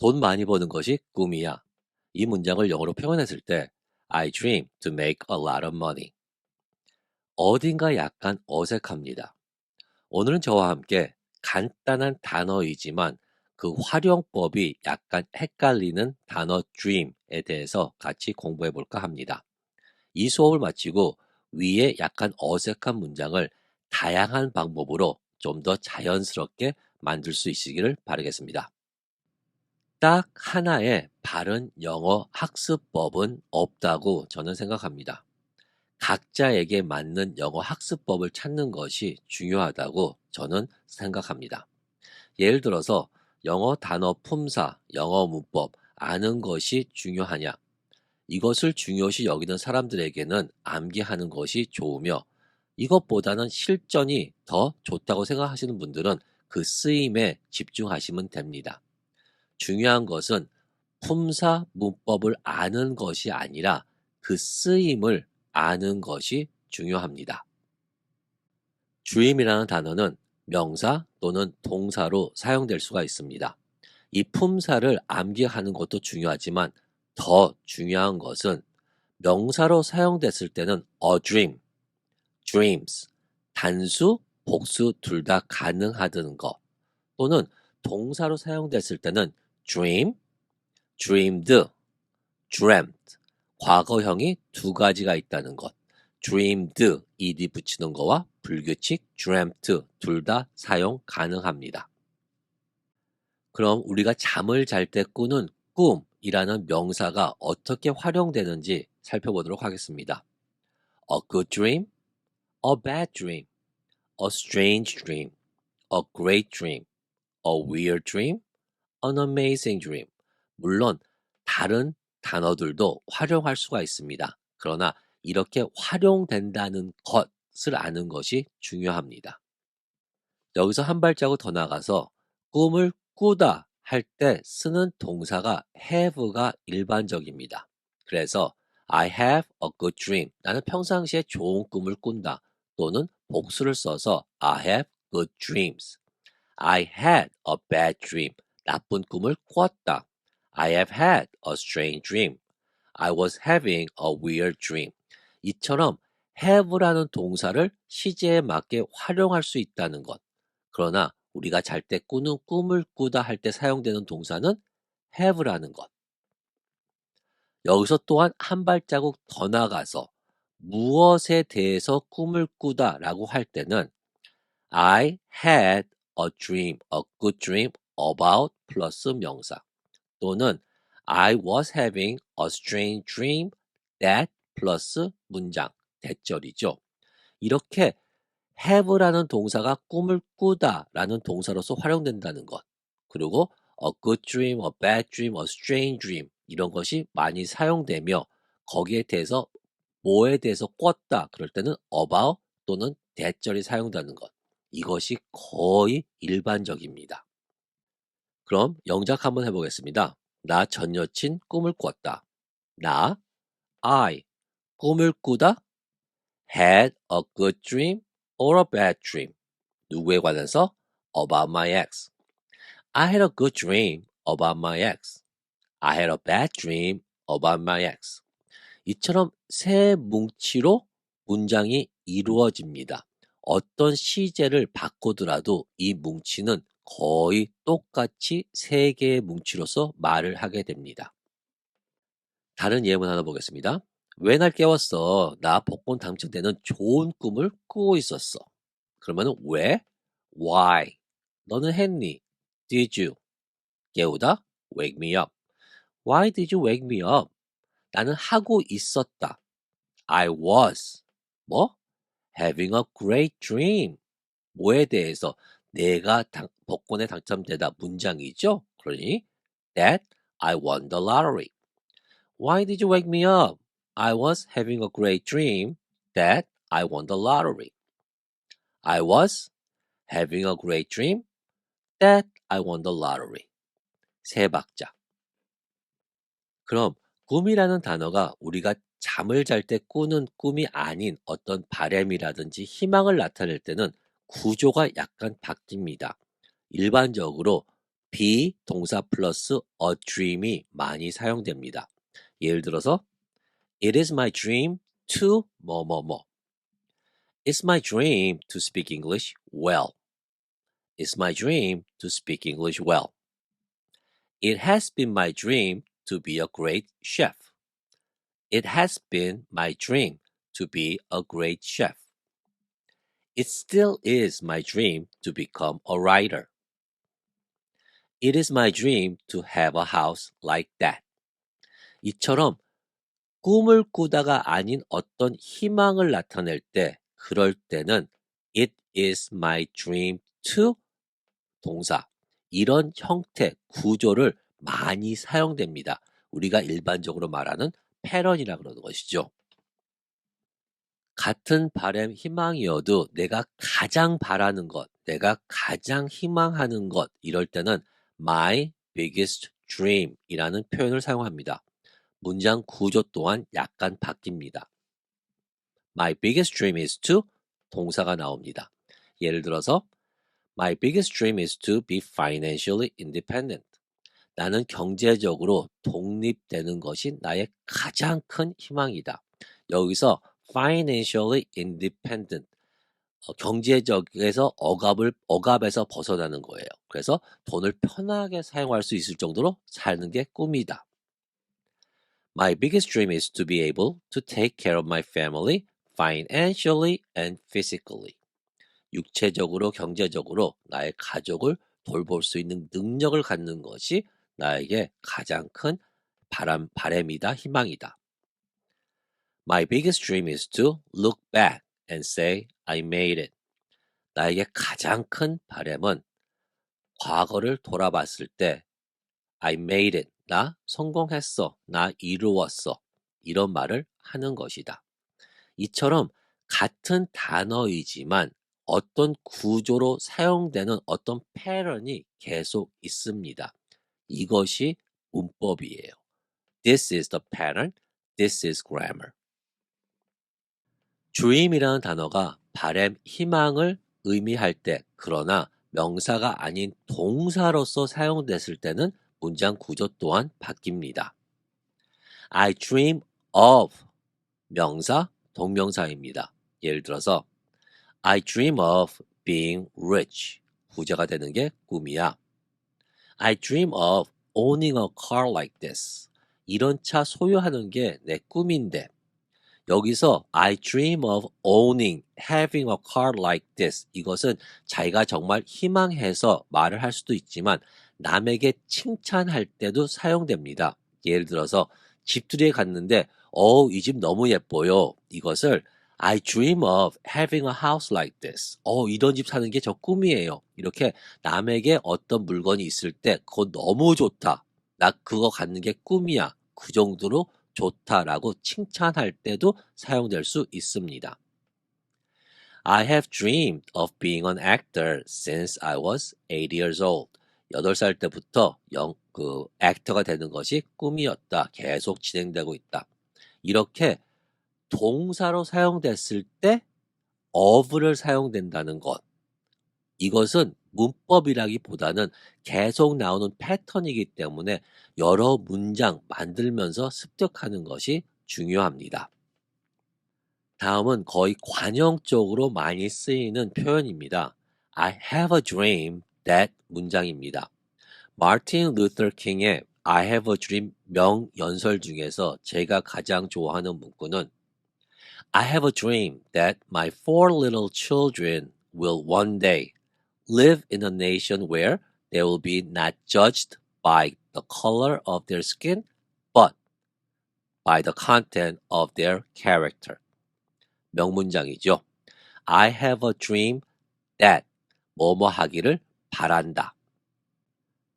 돈 많이 버는 것이 꿈이야. 이 문장을 영어로 표현했을 때 I dream to make a lot of money. 어딘가 약간 어색합니다. 오늘은 저와 함께 간단한 단어이지만 그 활용법이 약간 헷갈리는 단어 dream에 대해서 같이 공부해 볼까 합니다. 이 수업을 마치고 위에 약간 어색한 문장을 다양한 방법으로 좀 더 자연스럽게 만들 수 있으기를 바라겠습니다. 딱 하나의 바른 영어 학습법은 없다고 저는 생각합니다. 각자에게 맞는 영어 학습법을 찾는 것이 중요하다고 저는 생각합니다. 예를 들어서 영어 단어 품사, 영어 문법 아는 것이 중요하냐? 이것을 중요시 여기는 사람들에게는 암기하는 것이 좋으며 이것보다는 실전이 더 좋다고 생각하시는 분들은 그 쓰임에 집중하시면 됩니다. 중요한 것은 품사 문법을 아는 것이 아니라 그 쓰임을 아는 것이 중요합니다. dream이라는 단어는 명사 또는 동사로 사용될 수가 있습니다. 이 품사를 암기하는 것도 중요하지만 더 중요한 것은 명사로 사용됐을 때는 a dream, dreams, 단수, 복수 둘 다 가능하다는 것 또는 동사로 사용됐을 때는 dream, dreamed, dreamt 과거형이 두 가지가 있다는 것 dreamed, ed 붙이는 거와 불규칙 dreamt 둘 다 사용 가능합니다. 그럼 우리가 잠을 잘 때 꾸는 꿈이라는 명사가 어떻게 활용되는지 살펴보도록 하겠습니다. A good dream, a bad dream, a strange dream, a great dream, a weird dream, an amazing dream. 물론 다른 단어들도 활용할 수가 있습니다. 그러나 이렇게 활용된다는 것을 아는 것이 중요합니다. 여기서 한 발자국 더 나가서 꿈을 꾸다 할 때 쓰는 동사가 have가 일반적입니다. 그래서 I have a good dream. 나는 평상시에 좋은 꿈을 꾼다. 또는 복수를 써서 I have good dreams. I had a bad dream. 나쁜 꿈을 꿨다. I have had a strange dream. I was having a weird dream. 이처럼 have라는 동사를 시제에 맞게 활용할 수 있다는 것. 그러나 우리가 잘 때 꾸는 꿈을 꾸다 할 때 사용되는 동사는 have라는 것. 여기서 또한 한 발자국 더 나가서 무엇에 대해서 꿈을 꾸다 라고 할 때는 I had a dream, a good dream about 플러스 명사 또는 I was having a strange dream that 플러스 문장 대절이죠. 이렇게 have라는 동사가 꿈을 꾸다 라는 동사로서 활용된다는 것 그리고 a good dream, a bad dream, a strange dream 이런 것이 많이 사용되며 거기에 대해서 뭐에 대해서 꿨다 그럴 때는 about 또는 대절이 사용되는 것 이것이 거의 일반적입니다. 그럼 영작 한번 해보겠습니다. 나 전 여친 꿈을 꿨다. 나 I 꿈을 꾸다 had a good dream or a bad dream. 누구에 관해서? about my ex. I had a good dream about my ex. I had a bad dream about my ex. 이처럼 세 뭉치로 문장이 이루어집니다. 어떤 시제를 바꾸더라도 이 뭉치는 거의 똑같이 세 개의 뭉치로서 말을 하게 됩니다. 다른 예문 하나 보겠습니다. 왜 날 깨웠어? 나 복권 당첨되는 좋은 꿈을 꾸고 있었어. 그러면 왜? Why? 너는 했니? Did you? 깨우다? Wake me up. Why did you wake me up? 나는 하고 있었다. I was. 뭐? Having a great dream. 뭐에 대해서? 내가 당, 복권에 당첨되다 문장이죠. 그러니 that I won the lottery. Why did you wake me up? I was having a great dream that I won the lottery. I was having a great dream that I won the lottery. 세 박자. 그럼 꿈이라는 단어가 우리가 잠을 잘 때 꾸는 꿈이 아닌 어떤 바램이라든지 희망을 나타낼 때는 구조가 약간 바뀝니다. 일반적으로 be 동사 플러스 a dream이 많이 사용됩니다. 예를 들어서 It is my dream to 뭐뭐뭐. It's my dream to speak English well. It's my dream to speak English well. It has been my dream to be a great chef. It has been my dream to be a great chef. It still is my dream to become a writer. It is my dream to have a house like that. 이처럼 꿈을 꾸다가 아닌 어떤 희망을 나타낼 때, 그럴 때는 it is my dream to 동사. 이런 형태, 구조를 많이 사용됩니다. 우리가 일반적으로 말하는 패런이라 그러는 것이죠. 같은 바램 희망이어도 내가 가장 바라는 것, 내가 가장 희망하는 것, 이럴 때는 my biggest dream 이라는 표현을 사용합니다. 문장 구조 또한 약간 바뀝니다. My biggest dream is to 동사가 나옵니다. 예를 들어서 My biggest dream is to be financially independent. 나는 경제적으로 독립되는 것이 나의 가장 큰 희망이다. 여기서 financially independent 어, 경제적에서 억압을 억압에서 벗어나는 거예요. 그래서 돈을 편하게 사용할 수 있을 정도로 사는 게 꿈이다. My biggest dream is to be able to take care of my family financially and physically. 육체적으로 경제적으로 나의 가족을 돌볼 수 있는 능력을 갖는 것이 나에게 가장 큰 바람 바램이다 희망이다. My biggest dream is to look back and say I made it. 나에게 가장 큰 바램은 과거를 돌아봤을 때 I made it. 나 성공했어. 나 이루었어. 이런 말을 하는 것이다. 이처럼 같은 단어이지만 어떤 구조로 사용되는 어떤 패런이 계속 있습니다. 이것이 문법이에요. This is the pattern. This is grammar. Dream이라는 단어가 바램, 희망을 의미할 때, 그러나 명사가 아닌 동사로서 사용됐을 때는 문장 구조 또한 바뀝니다. I dream of 명사, 동명사입니다. 예를 들어서 I dream of being rich. 부자가 되는 게 꿈이야. I dream of owning a car like this. 이런 차 소유하는 게 내 꿈인데 여기서 I dream of owning, having a car like this. 이것은 자기가 정말 희망해서 말을 할 수도 있지만 남에게 칭찬할 때도 사용됩니다. 예를 들어서 집들이에 갔는데 어, 이집 너무 예뻐요. 이것을 I dream of having a house like this. 어, 이런 집 사는 게 저 꿈이에요. 이렇게 남에게 어떤 물건이 있을 때 그거 너무 좋다. 나 그거 갖는 게 꿈이야. 그 정도로 좋다라고 칭찬할 때도 사용될 수 있습니다. I have dreamed of being an actor since I was 8 years old. 8살 때부터 영, 그, 액터가 되는 것이 꿈이었다. 계속 진행되고 있다. 이렇게 동사로 사용됐을 때 of를 사용된다는 것. 이것은 문법이라기보다는 계속 나오는 패턴이기 때문에 여러 문장 만들면서 습득하는 것이 중요합니다. 다음은 거의 관형적으로 많이 쓰이는 표현입니다. I have a dream that 문장입니다. 마틴 루터 킹의 I have a dream 명연설 중에서 제가 가장 좋아하는 문구는 I have a dream that my four little children will one day live in a nation where they will be not judged by the color of their skin, but by the content of their character. 명문장이죠. I have a dream that 뭐뭐 하기를 바란다.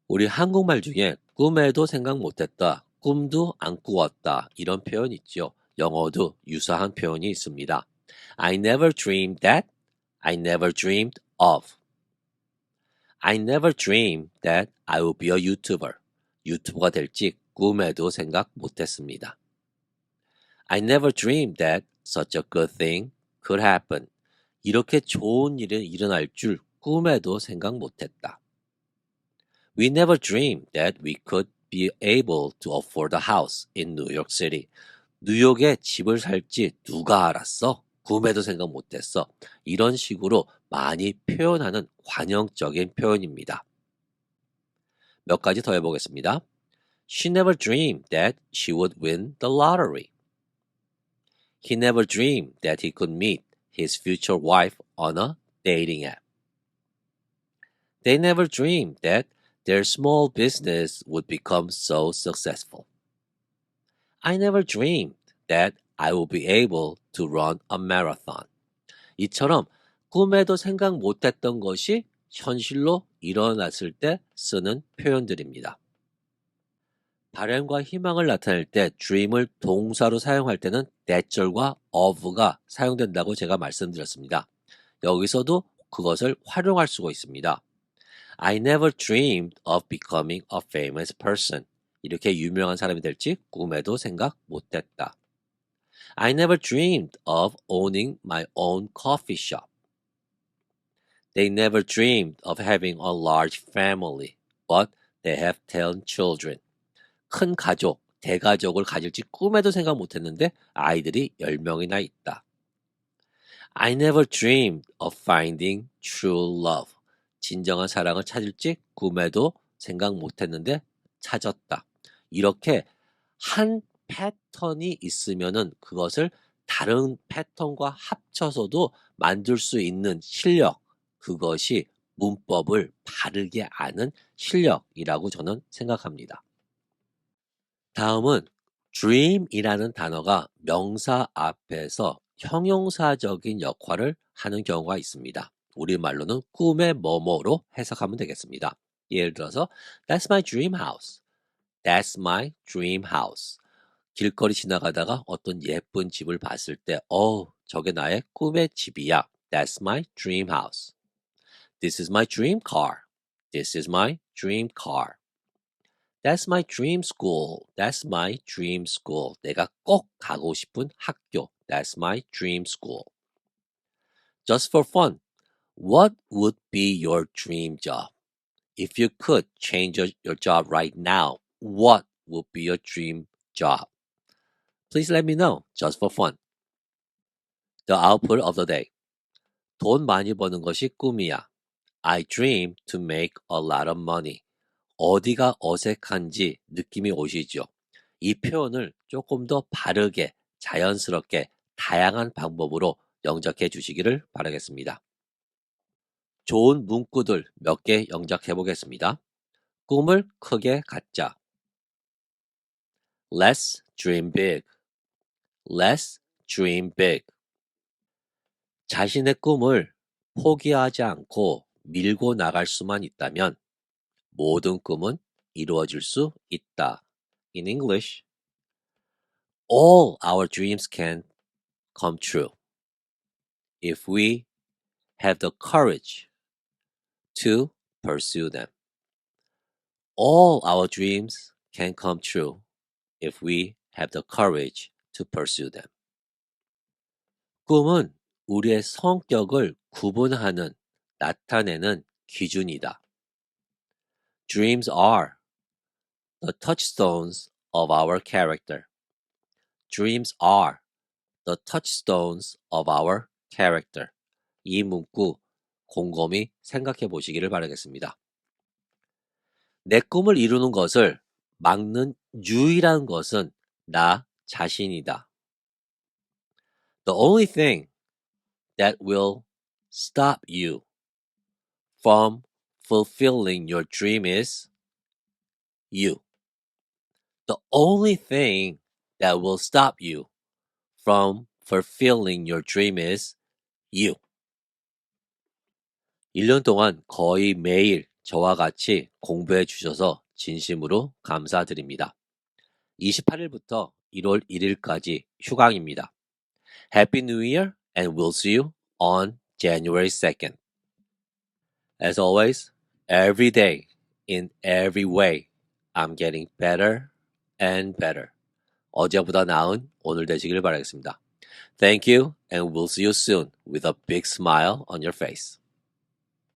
우리 한국말 중에 꿈에도 생각 못했다, 꿈도 안 꾸었다 이런 표현 있죠. 영어도 유사한 표현이 있습니다. I never dreamed that. I never dreamed of. I never dreamed that I would be a YouTuber. 유튜버가 될지 꿈에도 생각 못했습니다. I never dreamed that such a good thing could happen. 이렇게 좋은 일이 일어날 줄 꿈에도 생각 못했다. We never dreamed that we could be able to afford a house in New York City. 뉴욕에 집을 살지 누가 알았어? 꿈에도 생각 못했어. 이런 식으로 많이 표현하는 관용적인 표현입니다. 몇 가지 더 해보겠습니다. She never dreamed that she would win the lottery. He never dreamed that he could meet his future wife on a dating app. They never dreamed that their small business would become so successful. I never dreamed that I would be able to run a marathon. 이처럼 꿈에도 생각 못했던 것이 현실로 일어났을 때 쓰는 표현들입니다. 바램과 희망을 나타낼 때 dream을 동사로 사용할 때는 that절과 of가 사용된다고 제가 말씀드렸습니다. 여기서도 그것을 활용할 수가 있습니다. I never dreamed of becoming a famous person. 이렇게 유명한 사람이 될지 꿈에도 생각 못했다. I never dreamed of owning my own coffee shop. They never dreamed of having a large family, but they have 10 children. 큰 가족, 대가족을 가질지 꿈에도 생각 못했는데 아이들이 10명이나 있다. I never dreamed of finding true love. 진정한 사랑을 찾을지 꿈에도 생각 못했는데 찾았다. 이렇게 한 패턴이 있으면은 그것을 다른 패턴과 합쳐서도 만들 수 있는 실력, 그것이 문법을 바르게 아는 실력이라고 저는 생각합니다. 다음은 dream이라는 단어가 명사 앞에서 형용사적인 역할을 하는 경우가 있습니다. 우리말로는 꿈의 뭐뭐로 해석하면 되겠습니다. 예를 들어서 That's my dream house. That's my dream house. 길거리 지나가다가 어떤 예쁜 집을 봤을 때, 어, 저게 나의 꿈의 집이야. That's my dream house. This is my dream car. This is my dream car. That's my dream school. That's my dream school. 내가 꼭 가고 싶은 학교. That's my dream school. Just for fun. What would be your dream job? If you could change your, your job right now, what would be your dream job? Please let me know, just for fun. The output of the day. 돈 많이 버는 것이 꿈이야. I dream to make a lot of money. 어디가 어색한지 느낌이 오시죠? 이 표현을 조금 더 바르게, 자연스럽게, 다양한 방법으로 영작해 주시기를 바라겠습니다. 좋은 문구들 몇 개 영작해 보겠습니다. 꿈을 크게 갖자. Let's dream big. Let's dream big. 자신의 꿈을 포기하지 않고 밀고 나갈 수만 있다면 모든 꿈은 이루어질 수 있다. In English, all our dreams can come true if we have the courage to pursue them. All our dreams can come true if we have the courage to pursue them. 꿈은 우리의 성격을 구분하는, 나타내는 기준이다. Dreams are the touchstones of our character. Dreams are the touchstones of our character. 이 문구 곰곰이 생각해 보시기를 바라겠습니다. 내 꿈을 이루는 것을 막는 유일한 것은 나 자신이다. The only thing that will stop you from fulfilling your dream is you. The only thing that will stop you from fulfilling your dream is you. 1년 동안 거의 매일 저와 같이 공부해 주셔서 진심으로 감사드립니다. 28일부터 1월 1일까지 휴강입니다. Happy New Year and we'll see you on January 2nd. As always, every day, in every way, I'm getting better and better. 어제보다 나은 오늘 되시길 바라겠습니다. Thank you and we'll see you soon with a big smile on your face.